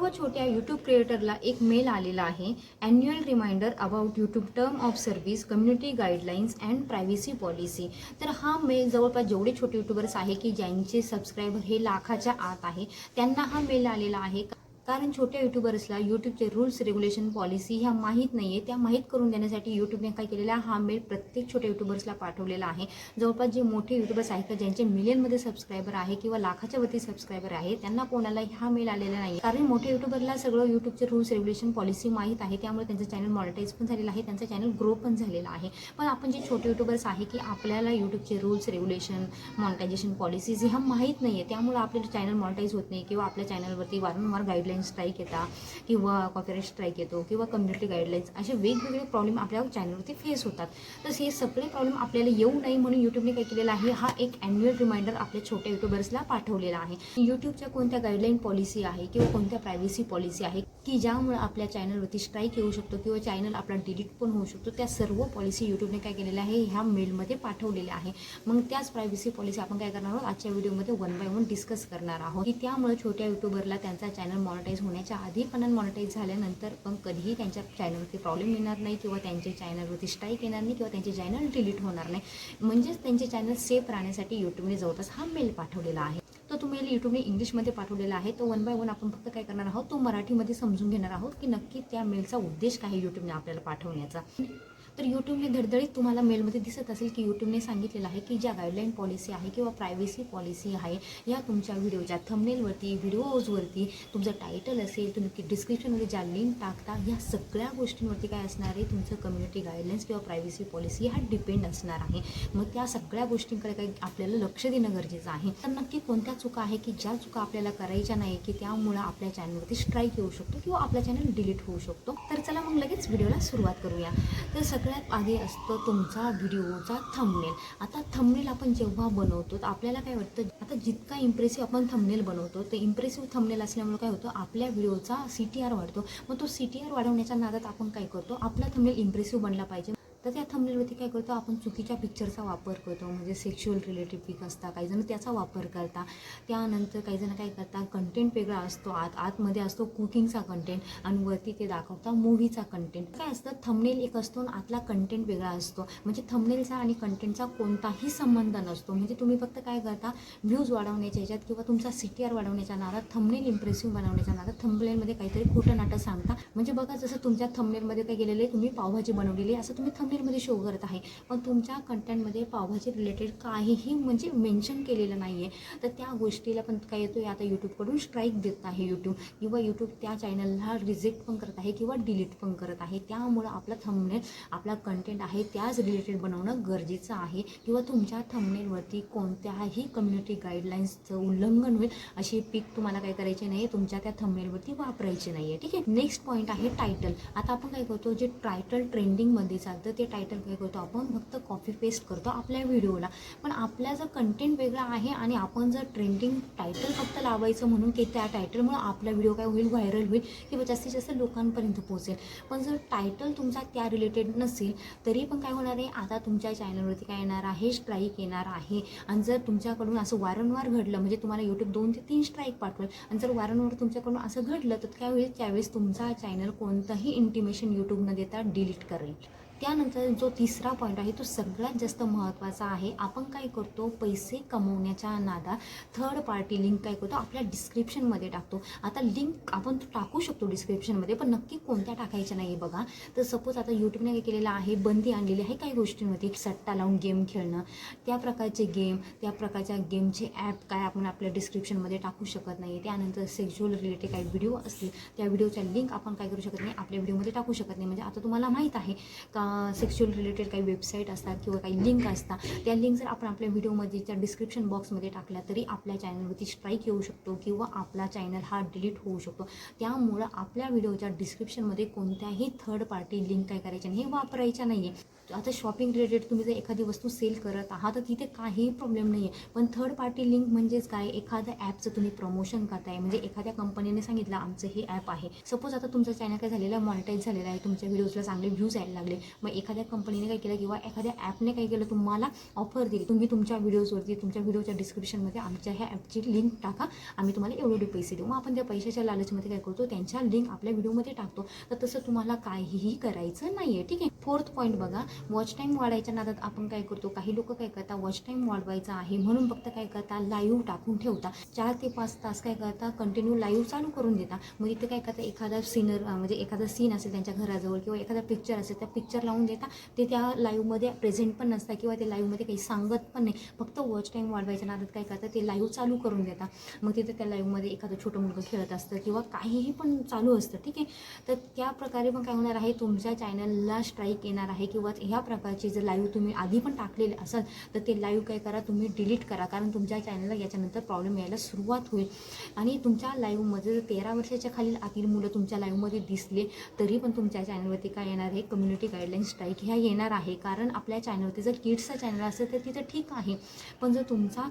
सर्व छोट्या यूट्यूब क्रिएटरला एक मेल आलेला आहे. Annual reminder about YouTube term of service community guidelines and privacy policy तर हा मेल जवळपास जेवढे छोटे यूट्यूबर्स आहे की ज्यांचे सबस्क्रायबर हे लाखाच्या आत आहे त्यांना हा मेल आलेला आहे. कारण छोट्या यूट्यूबर्सला यूट्यूबचे रूल्स रेग्युलेशन पॉलिसी ह्या माहीत नाही आहे त्या माहीत करून देण्यासाठी यूट्यूबने काय केलेला आहे? हा मेल प्रत्येक छोट्या यूट्यूबर्सला पाठवलेला आहे. जवळपास जे मोठे यूट्यूबर्स आहेत का ज्यांचे मिलियनमध्ये सबस्क्रायबर आहे किंवा लाखाच्या वरती सबस्क्रायबर आहे त्यांना कोणाला हा मेल आलेला नाही कारण मोठ्या यूट्यूबरला सगळं यूट्यूबचे रूल्स रेग्युलेशन पॉलिसी माहीत आहे. त्यामुळे त्यांचं चॅनल मॉनिटाईज पण झालेलं आहे. त्यांचं चॅनल ग्रो पण झालेलं आहे. पण आपण जे छोटे यूट्यूबर्स आहे की आपल्याला यूट्यूबचे रूल्स रेग्युलेशन मॉनिटायझेशन पॉलिसीज ह्या माहीत नाही आहे त्यामुळे आपलं चॅनल मॉनिटाईज होत नाही किंवा आपल्या चॅनलवरती वारंवार गाईड गाईडलाईन स्ट्राईक येतात किंवा कॉपीराईट स्ट्राईक येतो किंवा कम्युनिटी गाईडलाईन्स असे वेगवेगळे प्रॉब्लेम आपल्या चॅनलवरती फेस होतात. तर हे सगळे प्रॉब्लेम आपल्याला येऊ नये म्हणून यूट्यूबने काय केलेलं आहे हा एक ॲन्युअल रिमाइंडर आपल्या छोट्या यूट्यूबर्सला पाठवलेला आहे. यूट्यूबच्या कोणत्या गाईडलाईन पॉलिसी आहे किंवा कोणत्या प्रायव्हसी पॉलिसी आहे की ज्यामुळे आपल्या चॅनलवरती स्ट्राईक येऊ शकतो किंवा चॅनल आपला डिलीट पण होऊ शकतो त्या सर्व पॉलिसी यूट्यूबने काय केलेल्या आहे ह्या मेलमध्ये पाठवलेल्या आहे. मग त्याच प्रायव्हसी पॉलिसी आपण काय करणार आहोत? आजच्या व्हिडिओमध्ये वन बाय वन डिस्कस करणार आहोत. की त्यामुळे छोट्या यूट्यूबरला त्यांचा चॅनल मॉनिटाईज होण्याच्या आधी पण मॉनिटाईज झाल्यानंतर पण कधीही त्यांच्या चॅनलवरती प्रॉब्लेम येणार नाही किंवा त्यांच्या चॅनलवरती स्ट्राईक येणार नाही किंवा त्यांचे चॅनल डिलीट होणार नाही. म्हणजेच त्यांचे चॅनल सेफ राहण्यासाठी यूट्यूबने जवळपास हा मेल पाठवलेला आहे. तो तुम्ही यूट्यूबने इंग्लिशमध्ये पाठवलेला आहे. तो वन बाय वन आपण फक्त काय करणार आहोत? तो मराठीमध्ये समजून घेणार आहोत की नक्की त्या मेलचा उद्देश काय आहे यूट्यूबने आपल्याला पाठवण्याचा. तर यूट्यूबने धडधडीत तुम्हाला मेलमध्ये दिसत असेल की यूट्यूबने सांगितलेलं आहे की ज्या गाईडलाईन पॉलिसी आहे किंवा प्रायव्हसी पॉलिसी आहे या तुमच्या व्हिडिओच्या थंबनेलवरती व्हिडिओजवरती तुमचं टायटल असेल तुम्ही डिस्क्रिप्शनमध्ये ज्या लिंक टाकता या सगळ्या गोष्टींवरती काय असणार आहे? तुमचं कम्युनिटी गाईडलाईन्स किंवा प्रायव्हसी पॉलिसी हा डिपेंड असणार आहे. मग त्या सगळ्या गोष्टींकडे काही आपल्याला लक्ष देणं गरजेचं आहे. तर नक्की कोणत्या चुका आहे की ज्या चुका आपल्याला करायच्या नाही की त्यामुळं आपल्या चॅनलवरती स्ट्राईक येऊ शकतो किंवा आपला चॅनल डिलीट होऊ शकतो? तर चला मग लगेच व्हिडिओला सुरुवात करूया. तर सगळ्यात आधी असतं तुमचा व्हिडिओचा थंबनेल आता थंबनेल आपण जेव्हा बनवतो आपल्याला काय वाटतं? आता जितका इम्प्रेसिव्ह आपण थंबनेल बनवतो ते इम्प्रेसिव्ह थंबनेल असल्यामुळे काय होतं? आपल्या व्हिडिओचा सी टी आर वाढतो. मग तो सी टी आर वाढवण्याच्या नादात आपण काय करतो? आपला थंबनेल इम्प्रेसिव्ह बनला पाहिजे. तर त्या थंबनेलवरती काय करतो आपण चुकीच्या पिक्चरचा वापर करतो. म्हणजे सेक्शुअल रिलेटेड पिक असता काही जण त्याचा वापर करता. त्यानंतर काही जण काय करतात कंटेंट वेगळा असतो. आत आतमध्ये असतो कुकिंगचा कंटेंट आणि वरती ते दाखवता मूवीचा कंटेंट काय असतं थंबनेल एक असतो आणि आतला कंटेंट वेगळा असतो. म्हणजे थंबनेलचा आणि कंटेंटचा कोणताही संबंध नसतो. म्हणजे तुम्ही फक्त काय करता व्ह्यूज वाढवण्याच्या ह्याच्यात किंवा तुमचा सी टी आर वाढवण्याच्या नादात थंबनेल इम्प्रेसिव्ह बनवण्याच्या नादात थंबनेलमध्ये काहीतरी खोटं नाटक सांगता. म्हणजे बघा जसं तुमच्या थंबनेलमध्ये काय गेलेले आहे तुम्ही पावभाजी बनवलेली असं तुम्ही थंब थंबनेलमध्ये शो करत आहे. पण तुमच्या कंटेंटमध्ये पावभाजी रिलेटेड काहीही म्हणजे मेन्शन केलेलं नाही आहे तर त्या गोष्टीला पण काय येतो आता यूट्यूबकडून स्ट्राईक देत आहे यूट्यूब किंवा यूट्यूब त्या चॅनलला रिजेक्ट पण करत आहे किंवा डिलीट पण करत आहे. त्यामुळं आपला थंबनेल आपला कंटेंट आहे त्याच रिलेटेड बनवणं गरजेचं आहे. किंवा तुमच्या थंबनेलवरती कोणत्याही कम्युनिटी गाईडलाईन्सचं उल्लंघन होईल अशी पिक तुम्हाला काय करायची नाही आहे तुमच्या त्या थंबनेलवरती वापरायची नाही आहे ठीक आहे? नेक्स्ट पॉईंट आहे टायटल आता आपण काय करतो जे टायटल ट्रेंडिंगमध्ये चालतं ते टायटल काय करतो आपण फक्त कॉपी पेस्ट करतो आपल्या व्हिडिओला पण आपला जर कंटेंट वेगळा आहे आणि आपण जर ट्रेंडिंग टायटल फक्त लावायचं म्हणून की त्या टायटलमुळे आपला व्हिडिओ काय होईल व्हायरल होईल किंवा जास्तीत जास्त लोकांपर्यंत पोहोचेल. पण जर टायटल तुमचा त्या रिलेटेड नसेल तरी पण काय होणार आहे? आता तुमच्या चॅनलवरती काय येणार आहे? स्ट्राईक येणार आहे. आणि जर तुमच्याकडून असं वारंवार घडलं म्हणजे तुम्हाला यूट्यूब दोन ते तीन स्ट्राईक पाठवेल आणि जर वारंवार तुमच्याकडून असं घडलं तर काय होईल? त्यावेळेस तुमचा चॅनल कोणतंही इंटिमेशन यूट्यूब न देता डिलीट करेल. त्यानंतर जो तिसरा पॉईंट आहे तो सगळ्यात जास्त महत्त्वाचा आहे. आपण काय करतो? पैसे कमवण्याच्या नादात थर्ड पार्टी लिंक काय करतो? आपल्या डिस्क्रिप्शनमध्ये टाकतो. आता लिंक आपण टाकू शकतो डिस्क्रिप्शनमध्ये पण नक्की कोणत्या टाकायच्या नाही बघा. तर सपोज आता यूट्यूबने काय केलेलं आहे बंदी आणलेली आहे काही गोष्टींमध्ये सट्टा लावून गेम खेळणं. त्या प्रकारचे गेम त्या प्रकारच्या गेमचे ॲप काय आपण आपल्या डिस्क्रिप्शनमध्ये टाकू शकत नाही त्यानंतर सेक्ज्युअल रिलेटेड काही व्हिडिओ असतील त्या व्हिडिओच्या लिंक आपण काय करू शकत नाही आपल्या व्हिडिओमध्ये टाकू शकत नाही. म्हणजे आता तुम्हाला माहीत आहे का सेक्शुअल रिलेटेड काही वेबसाईट असतात किंवा काही लिंक असतात त्या लिंक जर आपण आपल्या व्हिडिओमध्ये त्या डिस्क्रिप्शन बॉक्समध्ये टाकल्या तरी आपल्या चॅनलवरती स्ट्राईक येऊ शकतो किंवा आपला चॅनल हा डिलीट होऊ शकतो. त्यामुळं आपल्या व्हिडिओच्या डिस्क्रिप्शनमध्ये कोणत्याही थर्ड पार्टी लिंक काय करायच्या नाही हे वापरायच्या नाही आहे आता शॉपिंग रिलेटेड तुम्ही जर एखादी वस्तू सेल करत आहात तर तिथे काहीही प्रॉब्लेम नाही आहे पण थर्ड पार्टी लिंक म्हणजेच काय? एखाद्या ॲपचं तुम्ही प्रमोशन करताय. म्हणजे एखाद्या कंपनीने सांगितलं आमचं हे ॲप आहे. सपोज आता तुमचं चॅनल काय झालेलं आहे मॉनिटाईज झालेलं आहे. तुमच्या व्हिडिओजला चांगले व्ह्यूज यायला लागले. मग एखाद्या कंपनीने काय केलं किंवा एखाद्या ॲपने काय केलं तुम्हाला ऑफर दिली. तुम्ही तुमच्या व्हिडिओजवरती तुमच्या व्हिडिओच्या डिस्क्रिप्शनमध्ये आमच्या ह्या ॲपची लिंक टाका. आम्ही तुम्हाला एवढे पैसे देऊ. मग आपण त्या पैशाच्या लालचमध्ये काय करतो? त्यांच्या लिंक आपल्या व्हिडिओमध्ये टाकतो. तर तसं तुम्हाला काहीही करायचं नाही आहे ठीक आहे? फोर्थ पॉईंट बघा. वॉच टाईम वाढायच्या नादात आपण काय करतो? काही लोक काय करता वॉच टाईम वाढवायचा आहे म्हणून फक्त काय करता लाईव्ह टाकून ठेवता चार ते पाच तास काय करता कंटिन्यू लाईव्ह चालू करून देता मग इथे काय करता एखादा सीनर म्हणजे एखादा सीन असेल त्यांच्या घराजवळ किंवा एखादा पिक्चर असेल त्या पिक्चर लावून देता ते त्या लाईव्हमध्ये प्रेझेंट पण नसतात किंवा ते लाईव्हमध्ये काही सांगत पण नाही. फक्त वॉच टाईम वाढवायच्या नादात काय करतात? ते लाईव्ह चालू करून देता मग तिथे त्या लाईव्हमध्ये एखादं छोटं मुलगं खेळत असतं किंवा काहीही पण चालू असतं. ठीक आहे? तर त्या प्रकारे पण काय होणार आहे? तुमच्या चॅनलला स्ट्राईक येणार आहे किंवा ह्या प्रकारचे जर लाईव्ह तुम्ही आधी पण टाकलेले असाल तर ते लाईव्ह काय करा तुम्ही डिलीट करा. कारण तुमच्या चॅनलला याच्यानंतर प्रॉब्लेम यायला सुरुवात होईल. आणि तुमच्या लाईव्हमध्ये जर तेरा वर्षाच्या खालील आतील मुलं तुमच्या लाईव्हमध्ये दिसले तरी पण तुमच्या चॅनलवरती काय येणार आहे? कम्युनिटी गाईडलाईन स्ट्राईक ह्या येणार आहे. कारण आपल्या चॅनलवरती जर किड्सचा चॅनल असेल तर तिथं ठीक आहे. पण जर तुमचा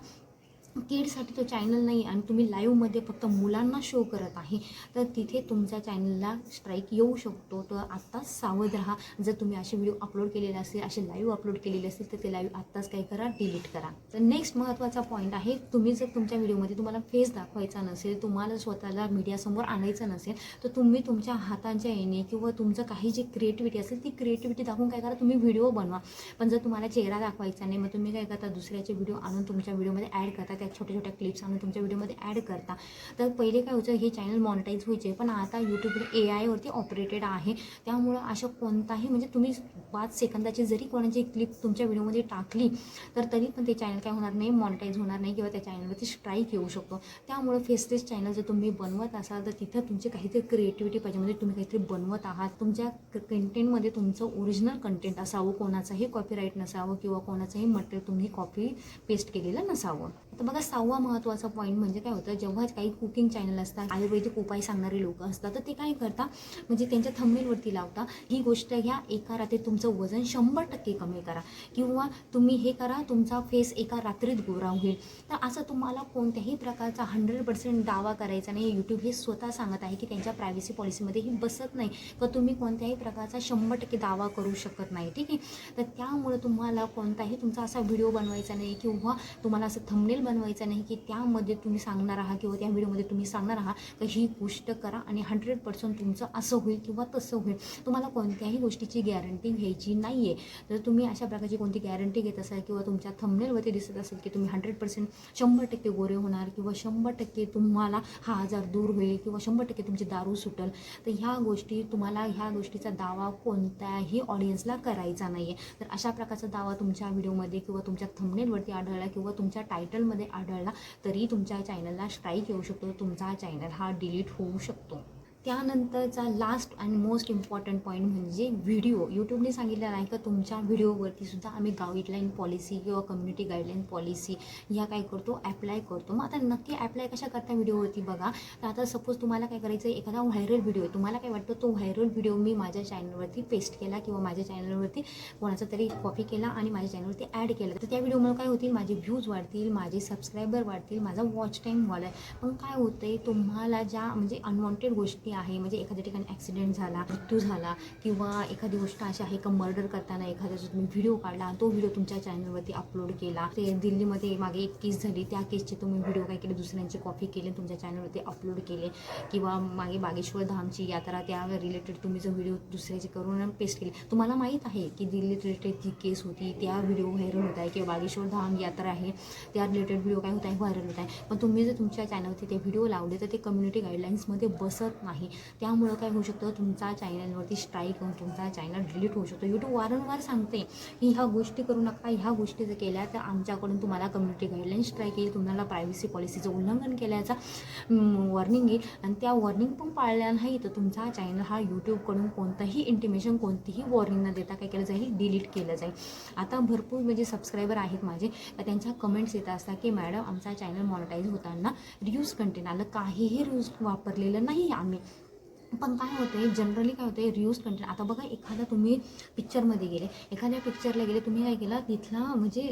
किडसाठी तो चॅनल नाही आणि तुम्ही लाईव्हमध्ये फक्त मुलांना शो करत आहे तर तिथे तुमच्या चॅनलला स्ट्राईक येऊ शकतो. तर आत्ताच सावध राहा. जर तुम्ही असे व्हिडिओ अपलोड केलेले असेल असे लाईव्ह अपलोड केलेले असेल तर ते लाईव्ह आत्ताच काय करा डिलीट करा. तर नेक्स्ट महत्त्वाचा पॉईंट आहे तुम्ही जर तुमच्या व्हिडिओमध्ये तुम्हाला फेस दाखवायचा नसेल तुम्हाला स्वतःला मीडियासमोर आणायचं नसेल तर तुम्ही तुमच्या हातांच्या येणे किंवा तुमचं काही जी क्रिएटिव्हिटी असेल ती क्रिएटिव्हिटी दाखवून काय करा तुम्ही व्हिडिओ बनवा. पण जर तुम्हाला चेहरा दाखवायचा नाही मग तुम्ही काय करता दुसऱ्याचे व्हिडिओ आणून तुमच्या व्हिडिओमध्ये ॲड करता. त्या छोट्या छोट्या क्लिप्स आणून तुमच्या व्हिडिओमध्ये ॲड करता. तर पहिले काय होतं हे चॅनल मॉनिटाईज व्हायचे पण आता यूट्यूब ए आयवरती ऑपरेटेड आहे. त्यामुळं अशा कोणताही म्हणजे तुम्ही पाच सेकंदाची जरी कोणाची क्लिप तुमच्या व्हिडिओमध्ये टाकली तर तरी पण ते चॅनल काय होणार नाही मॉनिटाईज होणार नाही किंवा त्या चॅनलवरती स्ट्राईक येऊ शकतो. त्यामुळं टू चॅनल जर तुम्ही बनवत असाल तर तिथं तुमची काहीतरी क्रिएटिव्हिटी पाहिजे. म्हणजे तुम्ही काहीतरी बनवत आहात तुमच्या कंटेंटमध्ये तुमचं ओरिजिनल कंटेंट असावं कोणाचाही कॉपीराईट नसावं किंवा कोणाचंही मटेरियल तुम्ही कॉपी पेस्ट केलेलं नसावं. आता बघा सहावा महत्त्वाचा पॉईंट म्हणजे काय होतं जेव्हा काही कुकिंग चॅनल असतात आयुर्वेदिक उपाय सांगणारे लोक असतात तर ते काय करतात म्हणजे त्यांच्या थंबनेलवरती लावता ही गोष्ट घ्या एका रात्रीत तुमचं वजन शंभर टक्के कमी करा. किंवा तुम्ही हे करा तुमचा फेस एका रात्रीत गोरा होईल. तर असं तुम्हाला कोणत्याही प्रकारचा हंड्रेड पर्सेंट दावा करायचा नाही. यूट्यूब हे स्वतः सांगत आहे की त्यांच्या प्रायव्हसी पॉलिसीमध्ये ही बसत नाही. का तुम्ही कोणत्याही प्रकारचा शंभर टक्के दावा करू शकत नाही. ठीक आहे? तर त्यामुळे तुम्हाला कोणताही तुमचा असा व्हिडिओ बनवायचा नाही किंवा तुम्हाला असं थंबनेल बनवायचं नाही की त्यामध्ये तुम्ही सांगणार आहात किंवा त्या व्हिडिओमध्ये तुम्ही सांगणार आहात तर ही गोष्ट करा आणि हंड्रेड पर्सेंट तुमचं असं होईल किंवा तसं होईल. तुम्हाला कोणत्याही गोष्टीची गॅरंटी घ्यायची नाही आहे जर तुम्ही अशा प्रकारची कोणती गॅरंटी घेत असाल किंवा तुमच्या थंबनेलवरती दिसत असेल की तुम्ही हंड्रेड पर्सेंट शंभर टक्के गोरे होणार किंवा शंभर टक्के तुम्हाला हा आजार दूर होईल किंवा शंभर टक्के तुमची दारू सुटल तर ह्या गोष्टी तुम्हाला ह्या गोष्टीचा दावा कोणत्याही ऑडियन्सला करायचा नाही आहे तर अशा प्रकारचा दावा तुमच्या व्हिडिओमध्ये किंवा तुमच्या थंबनेलवरती आढळला किंवा तुमच्या टायटलमध्ये आढळला तरी तुमच्या चॅनलला स्ट्राईक येऊ शकतो. तुमचा चॅनल हा डिलीट होऊ शकतो. त्यानंतरचा last and most important point म्हणजे व्हिडिओ यूट्यूबने सांगितलेलं आहे का तुमच्या व्हिडिओवरती सुद्धा आम्ही गाईडलाईन पॉलिसी किंवा कम्युनिटी गाईडलाईन पॉलिसी ह्या काय करतो ॲप्लाय करतो. मग आता नक्की ॲप्लाय कशा करता व्हिडिओवरती बघा. तर आता सपोज तुम्हाला काय करायचं आहे एखादा व्हायरल व्हिडिओ आहे तुम्हाला काय वाटतं तो व्हायरल व्हिडिओ मी माझ्या चॅनलवरती पेस्ट केला किंवा माझ्या चॅनलवरती कोणाचा तरी कॉपी केला आणि माझ्या चॅनलवरती ॲड केलं. तर त्या व्हिडिओमुळे काय होतील माझे व्ह्यूज वाढतील माझे सबस्क्रायबर वाढतील माझा वॉच टाईम वाढेल. पण काय होतं आहे तुम्हाला ज्या म्हणजे अनवॉन्टेड गोष्टी आहे. म्हणजे एखाद्या ठिकाणी ॲक्सिडेंट झाला मृत्यू झाला किंवा एखादी गोष्ट अशी आहे का मर्डर करताना एखाद्याचा तुम्ही व्हिडिओ काढला आणि तो व्हिडिओ तुमच्या चॅनलवरती अपलोड केला. ते दिल्लीमध्ये मागे एक केस झाली. त्या केसचे तुम्ही व्हिडिओ काय केले दुसऱ्यांची कॉपी केले तुमच्या चॅनलवरती अपलोड केले किंवा मागे बागेश्वर धामची यात्रा त्या रिलेटेड तुम्ही जो व्हिडिओ दुसऱ्याचे करून पेस्ट केले. तुम्हाला माहीत आहे की दिल्ली रिलेटेड जी केस होती त्या व्हिडिओ व्हायरल होत आहे किंवा बागेश्वर धाम यात्रा आहे त्या रिलेटेड व्हिडिओ काय होत आहे व्हायरल होत आहे. पण तुम्ही जर तुमच्या चॅनलवरती ते व्हिडिओ लावले तर ते कम्युनिटी गाईडलाईन्समध्ये बसत नाही. त्यामुळं काय होऊ शकतं तुमचा चॅनलवरती स्ट्राईक होऊन तुमचा चॅनल डिलीट होऊ शकतो. यूट्यूब वारंवार सांगते की ह्या गोष्टी करू नका ह्या गोष्टी जर केल्या तर आमच्याकडून तुम्हाला कम्युनिटी गाईडलाईन स्ट्राईक येईल तुम्हाला प्रायव्हसी पॉलिसीचं उल्लंघन केल्याचा वॉर्निंग येईल. आणि त्या वॉर्निंग पण पाळल्या नाही तर तुमचा चॅनल हा यूट्यूबकडून कोणतंही इंटिमेशन कोणतीही वॉर्निंग न देता काय केलं जाईल डिलीट केलं जाईल. आता भरपूर म्हणजे सबस्क्रायबर आहेत माझे त्यांच्या कमेंट्स येत असतात की मॅडम आमचा चॅनल मॉनिटाईज होताना रियूज कंटेंट आलं. काहीही रियूज वापरलेलं नाही आम्ही. पण काय होतं आहे जनरली काय होते रियूज कंटेंट आता बघा एखादा तुम्ही पिक्चरमध्ये गेले एखाद्या पिक्चरला गेले तुम्ही काय केलं तिथला म्हणजे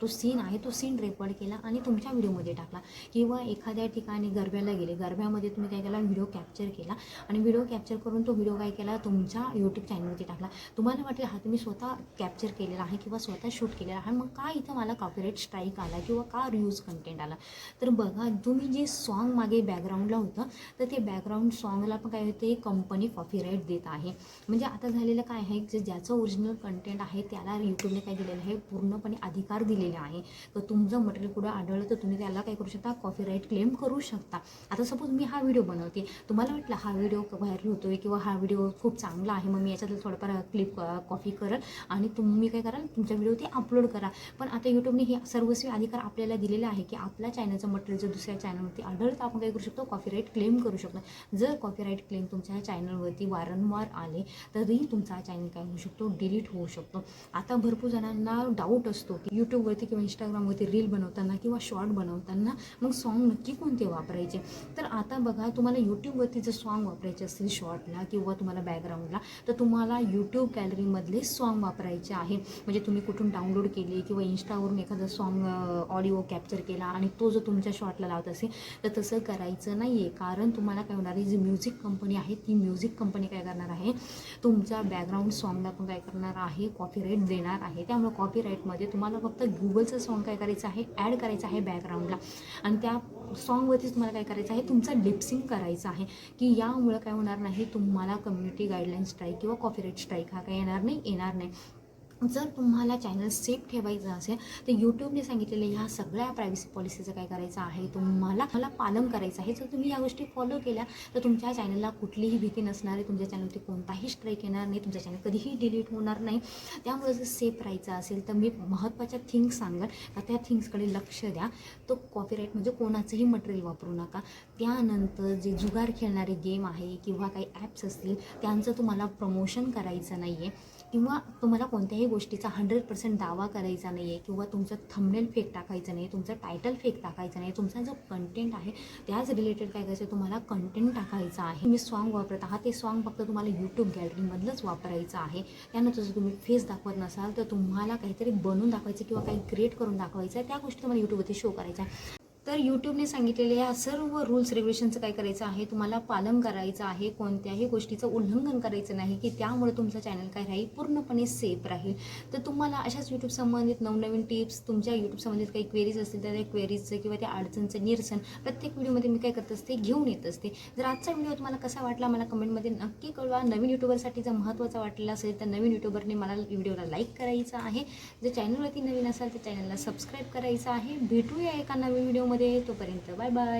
तो सीन आहे तो सीन रेकॉर्ड केला आणि तुमच्या व्हिडिओमध्ये टाकला. किंवा एखाद्या ठिकाणी गरब्याला गेले गरब्यामध्ये तुम्ही काय केला व्हिडिओ कॅप्चर केला आणि व्हिडिओ कॅप्चर करून तो व्हिडिओ काय केला तुमच्या यूट्यूब चॅनलवरती टाकला. तुम्हाला वाटेल हा तुम्ही स्वतः कॅप्चर केलेला आहे किंवा स्वतः शूट केलेला आहे मग का इथं मला कॉपीराईट स्ट्राईक आला किंवा का रियूज कंटेंट आला? तर बघा तुम्ही जे सॉन्ग मागे बॅकग्राऊंडला होतं तर ते बॅकग्राऊंड सॉंगला पण काय ते कंपनी कॉपीराईट देत आहे. म्हणजे आता झालेलं काय आहे जे ज्याचं ओरिजिनल कंटेंट आहे त्याला यूट्यूबने काय दिलेलं आहे पूर्णपणे अधिकार दिलेला आहे. तर तुमचं मटेरियल कुठं आढळलं तर तुम्ही त्याला काय करू शकता कॉपीराईट क्लेम करू शकता. आता सपोज मी हा व्हिडिओ बनवते. तुम्हाला वाटलं हा व्हिडिओ व्हायरल होतोय किंवा हा व्हिडिओ खूप चांगला आहे मग मी याच्यातलं थोडंफार क्लिप कॉपी करल आणि तुम्ही काय कराल तुमच्या व्हिडिओ ते अपलोड करा. पण आता यूट्यूबने हे सर्वस्वी अधिकार आपल्याला दिलेले आहे की आपल्या चॅनलचं मटेरियल जर दुसऱ्या चॅनलवरती आढळलं तर आपण काय करू शकतो कॉपीराईट क्लेम करू शकतो. जर कॉपीराईट क्लेम तुमच्या चॅनलवरती वारंवार आले तरी तुमचा चॅनल काय होऊ शकतो? डिलीट होऊ शकतो. आता भरपूर जणांना डाऊट असतो की यूट्यूबवरती किंवा इंस्टाग्रामवरती रील बनवताना किंवा शॉर्ट बनवताना मग सॉन्ग नक्की कोणते वापरायचे? तर आता बघा तुम्हाला यूट्यूबवरती जर सॉन्ग वापरायचे असतील शॉर्टला किंवा तुम्हाला बॅकग्राऊंडला तर तुम्हाला यूट्यूब गॅलरीमधले सॉन्ग वापरायचे आहे. म्हणजे तुम्ही कुठून डाउनलोड केले किंवा इंस्टावरून एखादा सॉन्ग ऑडिओ कॅप्चर केला आणि तो जर तुमच्या शॉर्टला लावत असेल तर तसं करायचं नाही आहे कारण तुम्हाला काय होणार आहे जी म्युझिक कंपनी आहे ती म्युझिक कंपनी काय करणार आहे? तुमच्या बॅकग्राऊंड सॉन्गला पण काय करणार आहे? कॉपीराईट देणार आहे. त्यामुळे कॉपीराईटमध्ये तुम्हाला फक्त गुगलचं सॉन्ग काय करायचं आहे? ॲड करायचं आहे बॅकग्राऊंडला आणि त्या सॉन्गवरतीच तुम्हाला काय करायचं आहे? तुमचा लिप्सिंग करायचं आहे. की यामुळं काय होणार नाही? तुम्हाला कम्युनिटी गाईडलाईन स्ट्राईक किंवा कॉपीराईट स्ट्राईक हा काय येणार नाही येणार नाही. जर तुम्हाला चॅनल सेफ ठेवायचं असेल तर यूट्यूबने सांगितलेलं ह्या सगळ्या प्रायव्हसी पॉलिसीचं काय करायचं आहे? तुम्हाला मला पालन करायचं आहे. जर तुम्ही या गोष्टी फॉलो केल्या तर तुमच्या चॅनलला कुठलीही भीती नसणार आहे. तुमच्या चॅनलवरती कोणताही स्ट्राईक येणार नाही. तुमच्या चॅनल कधीही डिलीट होणार नाही. त्यामुळे जर सेफ राहायचं असेल तर मी महत्त्वाच्या थिंग्स सांगेन का त्या थिंग्सकडे लक्ष द्या. तो कॉपीराईट म्हणजे कोणाचंही मटेरियल वापरू नका. त्यानंतर जे जुगार खेळणारे गेम आहे किंवा काही ॲप्स असतील त्यांचं तुम्हाला प्रमोशन करायचं नाही आहे किंवा तुम्हाला कोणत्याही गोष्टीचा हंड्रेड पर्सेंट दावा करायचा नाही आहे किंवा तुमचं थंबनेल फेक टाकायचं नाही तुमचं टायटल फेक टाकायचं नाही तुमचा जो कंटेंट आहे त्याच रिलेटेड काय करायचं आहे, तुम्हाला कंटेंट टाकायचा आहे. तुम्ही सॉन्ग वापरत आहात ते सॉन्ग फक्त तुम्हाला यूट्यूब गॅलरीमधलंच वापरायचं आहे. त्यानंतर जर तुम्ही फेस दाखवत नसाल तर तुम्हाला काहीतरी बनवून दाखवायचं किंवा काही क्रिएट करून दाखवायचं आहे त्या गोष्टी तुम्हाला यूट्यूबवरती शो करायच्या आहे. तर यूट्यूबने सांगितलेल्या या सर्व रूल्स रेग्युलेशनचं काय करायचं आहे? तुम्हाला पालन करायचं आहे कोणत्याही गोष्टीचं उल्लंघन करायचं नाही की त्यामुळे तुमचं चॅनल काय राहील? पूर्णपणे सेफ राहील. तर तुम्हाला अशाच यूट्यूब संबंधित नवनवीन टिप्स तुमच्या यूट्यूब संबंधित काही क्वेरीज असतील तर त्या क्वेरीजचं किंवा त्या अडचणचं निरसन प्रत्येक व्हिडिओमध्ये मी काय करत असते घेऊन येत असते. जर आजचा व्हिडिओ तुम्हाला कसा वाटला मला कमेंटमध्ये नक्की कळवा. नवीन यूट्यूबरसाठी जर महत्त्वाचा वाटलेला असेल तर नवीन यूट्यूबरने मला व्हिडिओला लाईक करायचा आहे. जर चॅनलवरती नवीन असाल तर चॅनलला सबस्क्राईब करायचं आहे. भेटूया एका नवीन व्हिडिओमध्ये तोपर्यंत बाय बाय.